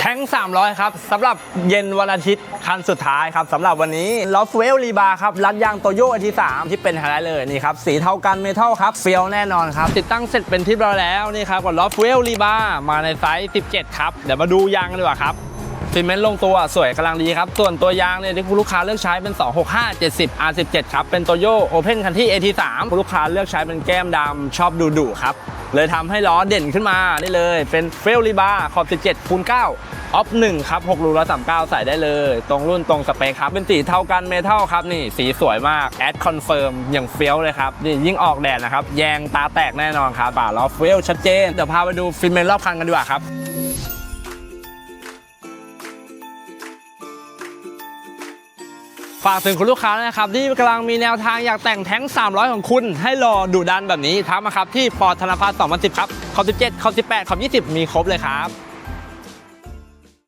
แทง300 ครับสำหรับเย็นวันอาทิตย์คันสุดท้ายครับสำหรับวันนี้ลอฟเวลรีบาครับรัดยางโตโยอที3ที่เป็นไฮไลท์เลยนี่ครับสีเทากันเมทัลครับเฟียวแน่นอนครับติดตั้งเสร็จเป็นที่เรียบร้อยแล้วนี่ครับกับลอฟเวลรีบามาในไซส์17 ครับ เดี๋ยวมาดูยางกันดีกว่าครับซีเมนต์ลงตัวสวยกำลังดีครับ ส่วนตัวยางเนี่ยที่คุณลูกค้าเลือกใช้เป็น 265 70 R17 ครับเป็นโตโยโอเพนคันที่ AT3 คุณลูกค้าเลือกใช้เป็นแก้มดำชอบดุดุครับ เลยทำให้ล้อเด่นขึ้นมานี่เลย เป็นเฟลลีบาร์ขอบ 17คูณ9ออฟ1ครับ6รูละ39 ใส่ได้เลย ตรงรุ่นตรงสเปคครับ เป็นสีเท่ากันเมทัลครับ นี่สีสวยมากแอดคอนเฟิร์มอย่างเฟี้ยวเลยครับ นี่ยิ่งออกแดดนะครับ แยงตาแตกแน่นอนครับป่าล้อเฟลชัดเจน เดี๋ยวพาไปดูฟิล์มเมนรอบคันกันดีกว่าครับ ฝากถึงคุณลูกค้านะครับที่กำลังมีแนวทางอยากแต่งแท้ง 300 ของคุณ ให้รอดูดันแบบนี้ทักมาครับที่ปอธนาภา2010 ครับคอ17คอ18คอ20 มีครบเลยครับ